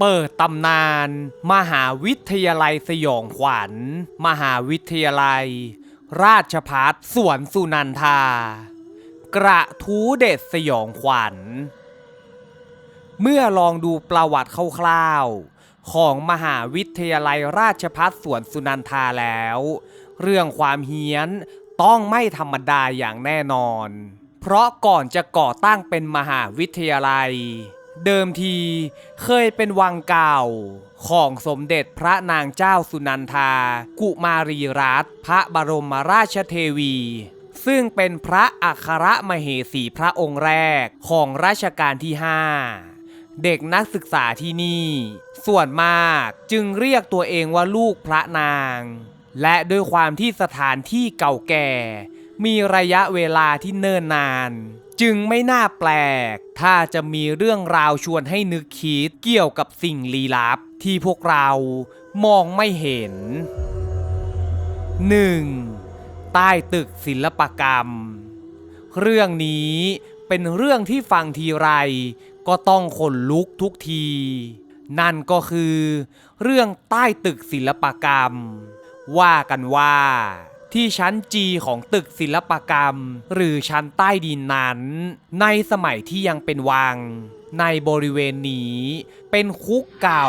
เปิดตำนาน มหาวิทยาลัยสยองขวัญ มหาวิทยาลัย ราชพัฒสวนสุนันทา กระทู้เด็ดสยองขวัญ เมื่อลองดูประวัติคร่าวๆ ของมหาวิทยาลัยราชพัฒสวนสุนันทาแล้ว เรื่องความเฮี้ยนต้องไม่ธรรมดาอย่างแน่นอน เพราะก่อนจะก่อตั้งเป็นมหาวิทยาลัย เดิมทีเคยเป็นวังเก่า ของสมเด็จพระนางเจ้าสุนันทา กุมารีรัตน์พระบรมราชเทวี ซึ่งเป็นพระอัครมเหสีพระองค์แรกของรัชกาลที่ 5 เด็กนักศึกษาที่นี่ ส่วนมากจึงเรียกตัวเองว่าลูกพระนาง และด้วยความที่สถานที่เก่าแก่ มีระยะเวลาที่เนิ่นนาน จึงไม่น่าแปลก ถ้าจะมีเรื่องราวชวนให้นึกคิดเกี่ยวกับสิ่งลี้ลับที่พวกเรามองไม่เห็น 1. ใต้ตึกศิลปกรรม เรื่องนี้เป็นเรื่องที่ฟังทีไร ก็ต้องขนลุกทุกที นั่นก็คือ เรื่องใต้ตึกศิลปกรรม ว่ากันว่า ที่ชั้นจีของตึกศิลปกรรม หรือชั้นใต้ดินนั้น ในสมัยที่ยังเป็นวัง ในบริเวณนี้ เป็นคุกเก่า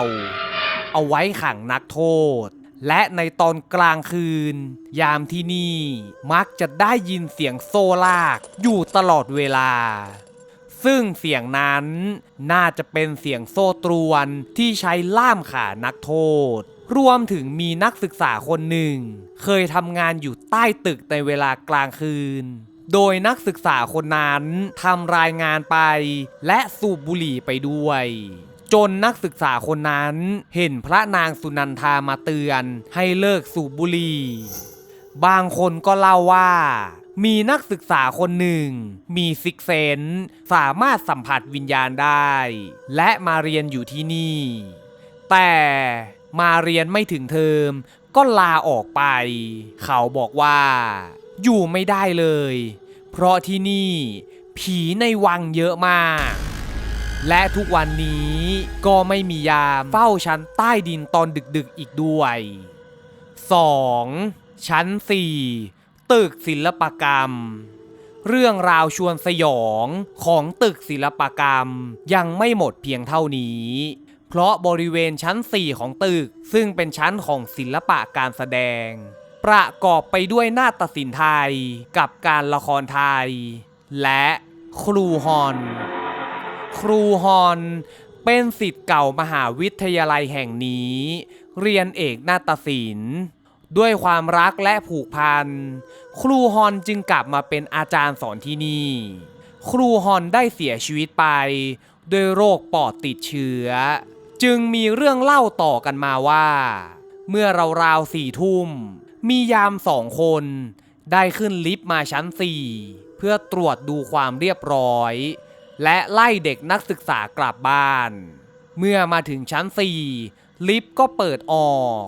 เอาไว้ขังนักโทษ และในตอนกลางคืน ยามที่นี่มักจะได้ยินเสียงโซลากอยู่ตลอดเวลาซึ่งเสียงนั้นน่าจะเป็นเสียงโซ่ตรวนที่ใช้ล่ามขานักโทษ รวมถึงมีนักศึกษาคนหนึ่ง เคยทำงานอยู่ใต้ตึกในเวลากลางคืน โดยนักศึกษาคนนั้นทำรายงานไป และสูบบุหรี่ไปด้วย จนนักศึกษาคนนั้นเห็นพระนางสุนันทามาเตือน ให้เลิกสูบบุหรี่ บางคนก็เล่าว่ามีนักศึกษาคนหนึ่ง มีซิกเซนส์สามารถสัมผัสวิญญาณได้ และมาเรียนอยู่ที่นี่ แต่ มาเรียนไม่ถึงเทอม ก็ลาออกไป เขาบอกว่า อยู่ไม่ได้เลย เพราะที่นี่ ผีในวังเยอะมาก และทุกวันนี้ก็ไม่มียามเฝ้าชั้นใต้ดินตอนดึกๆอีกด้วย 2. ชั้น 4 ตึกศิลปกรรม เรื่องราวชวนสยองของตึกศิลปกรรมยังไม่หมดเพียงเท่านี้ เพราะบริเวณชั้น 4 ของตึก ซึ่งเป็นชั้นของศิลปะการแสดง ประกอบไปด้วยนาฏศิลป์ไทย กับการละครไทย และครูฮอน ครูฮอนเป็นสิทธิ์เก่ามหาวิทยาลัยแห่งนี้ เรียนเอกนาฏศิลป์ด้วยความรักและผูกพัน ครูฮอนจึงกลับมาเป็นอาจารย์สอนที่นี่ ครูฮอนได้เสียชีวิตไป ด้วยโรคปอดติดเชื้อ จึงมีเรื่องเล่าต่อกันมาว่า เมื่อราวๆสี่ทุ่ม มียามสองคน ได้ขึ้นลิฟต์มาชั้นสี่เพื่อตรวจดูความเรียบร้อย และไล่เด็กนักศึกษากลับบ้าน เมื่อมาถึงชั้น4ลิฟต์ก็เปิดออก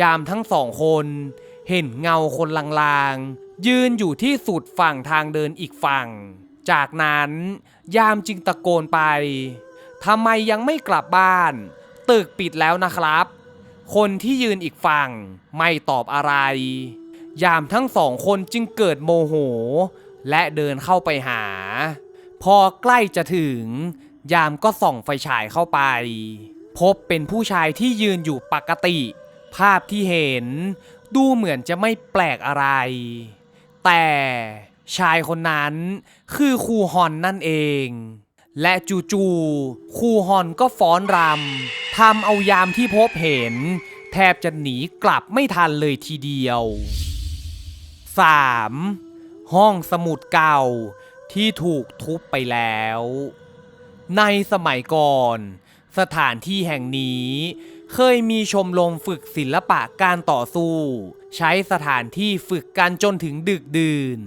ยามทั้งสองคน เห็นเงาคนลางๆ ยืนอยู่ที่สุดฝั่งทางเดินอีกฝั่ง จากนั้นยามจึงตะโกนไป ทำไมยังไม่กลับบ้าน ตึกปิดแล้วนะครับ คนที่ยืนอีกฝั่งไม่ตอบอะไร ยามทั้งสองคนจึงเกิดโมโห และเดินเข้าไปหา พอใกล้จะถึง ยามก็ส่องไฟฉายเข้าไป พบเป็นผู้ชายที่ยืนอยู่ปกติ ภาพที่เห็น ดูเหมือนจะไม่แปลกอะไร แต่ชายคนนั้นคือครูฮอนนั่นเอง และจู่ๆครูฮอนก็ฟ้อนรำทำเอายามที่พบเห็น แทบจะหนีกลับไม่ทันเลยทีเดียว 3. ห้องสมุดเก่าที่ถูกทุบไปแล้ว ในสมัยก่อน สถานที่แห่งนี้เคยมีชมรมฝึกศิลปะการต่อสู้ ใช้สถานที่ฝึกกันจนถึงดึกดื่น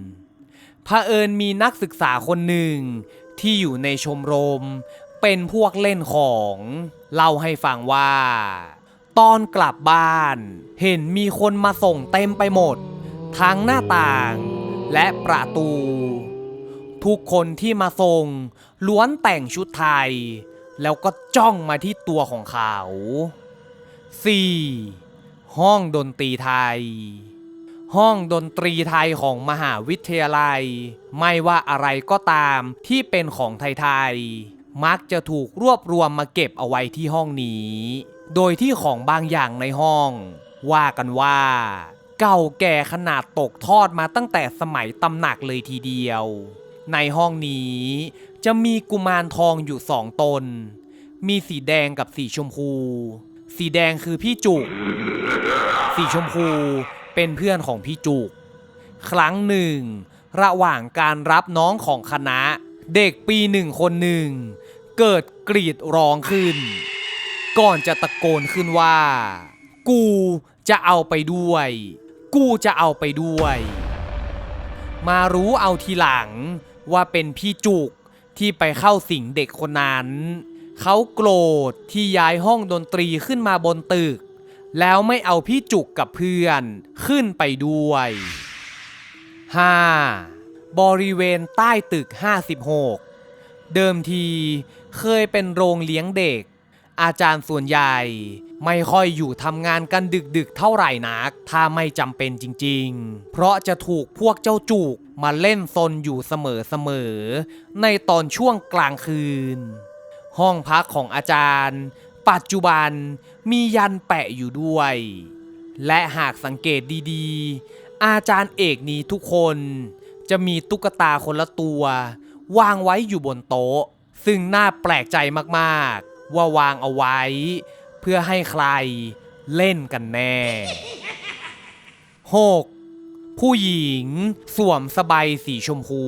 เผอิญมีนักศึกษาคนหนึ่ง ที่อยู่ในชมรม เป็นพวกเล่นของเล่าให้ฟังว่า ตอนกลับบ้าน เห็นมีคนมาส่งเต็มไปหมด ทั้งหน้าต่างและประตู ทุกคนที่มาส่งล้วนแต่งชุดไทย แล้วก็จ้องมาที่ตัวของเขา 4. ห้องดนตรีไทย ห้องดนตรีไทยของมหาวิทยาลัย ไม่ว่าอะไรก็ตามที่เป็นของไทยๆมักจะถูกรวบรวมมาเก็บเอาไว้ที่ห้องนี้ โดยที่ของบางอย่างในห้อง ว่ากันว่า เก่าแก่ขนาดตกทอดมาตั้งแต่สมัยตำหนักเลยทีเดียว ในห้องนี้จะมีกุมารทองอยู่สองตน มีสีแดงกับสีชมพู สีแดงคือพี่จุก สีชมพู เป็นเพื่อนของพี่จุก ครั้งหนึ่ง ระหว่างการรับน้องของคณะ เด็กปีหนึ่งคนหนึ่ง เกิดกรีดร้องขึ้น ก่อนจะตะโกนขึ้นว่า กูจะเอาไปด้วย กูจะเอาไปด้วย มารู้เอาทีหลังว่าเป็นพี่จุกที่ไปเข้าสิงเด็กคนนั้น เขาโกรธที่ย้ายห้องดนตรีขึ้นมาบนตึก แล้วไม่เอาพี่จุกกับเพื่อนขึ้นไปด้วย 5. บริเวณใต้ตึก 56 เดิมทีเคยเป็นโรงเลี้ยงเด็ก อาจารย์ส่วนใหญ่ไม่ค่อยอยู่ทำงานกันดึกๆเท่าไหร่นัก ถ้าไม่จำเป็นจริงๆ เพราะจะถูกพวกเจ้าจุกมาเล่นซนอยู่เสมอๆ ในตอนช่วงกลางคืน ห้องพักของอาจารย์ ปัจจุบันมียันแปะอยู่ด้วย และหากสังเกตดีๆ อาจารย์เอกนี้ทุกคนจะมีตุ๊กตาคนละตัว วางไว้อยู่บนโต๊ะ ซึ่งน่าแปลกใจมากๆ ว่าวางเอาไว้ เพื่อให้ใครเล่นกันแน่ 6. ผู้หญิงสวมสบายสีชมพู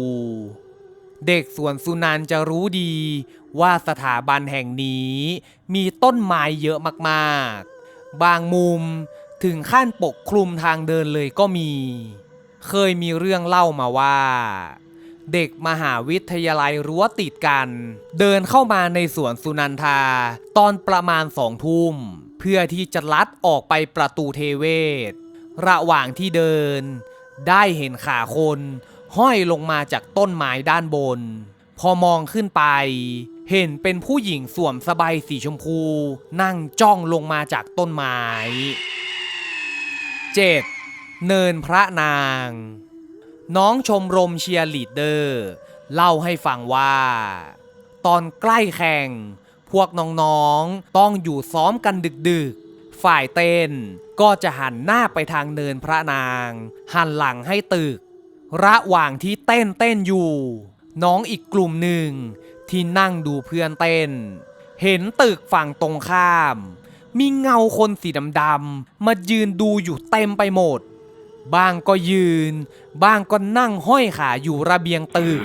เด็กสวนสุนันจะรู้ดีว่าสถาบันแห่งนี้มีต้นไม้เยอะมากๆ บางมุมถึงขั้นปกคลุมทางเดินเลยก็มี เคยมีเรื่องเล่ามาว่า เด็กมหาวิทยาลัยรั้วติดกัน เดินเข้ามาในสวนสุนันทา ตอนประมาณสองทุ่ม เพื่อที่จะลัดออกไปประตูเทเวศ ระหว่างที่เดิน ได้เห็นขาคน ห้อยลงมาจากต้นไม้ด้านบน พอมองขึ้นไป เห็นเป็นผู้หญิงสวมสบายสีชมพู นั่งจ้องลงมาจากต้นไม้ 7. เนินพระนาง น้องชมรมเชียร์ลีดเดอร์ เล่าให้ฟังว่า ตอนใกล้แข่ง พวกน้องๆต้องอยู่ซ้อมกันดึกๆ ฝ่ายเต้นก็จะหันหน้าไปทางเนินพระนาง หันหลังให้ตึก ระหว่างที่เต้นเต้นอยู่ น้องอีกกลุ่มหนึ่งที่นั่งดูเพื่อนเต้น เห็นตึกฝั่งตรงข้าม มีเงาคนสีดำๆมายืนดูอยู่เต็มไปหมด บ้างก็ยืน บ้างก็นั่งห้อยขาอยู่ระเบียงตึก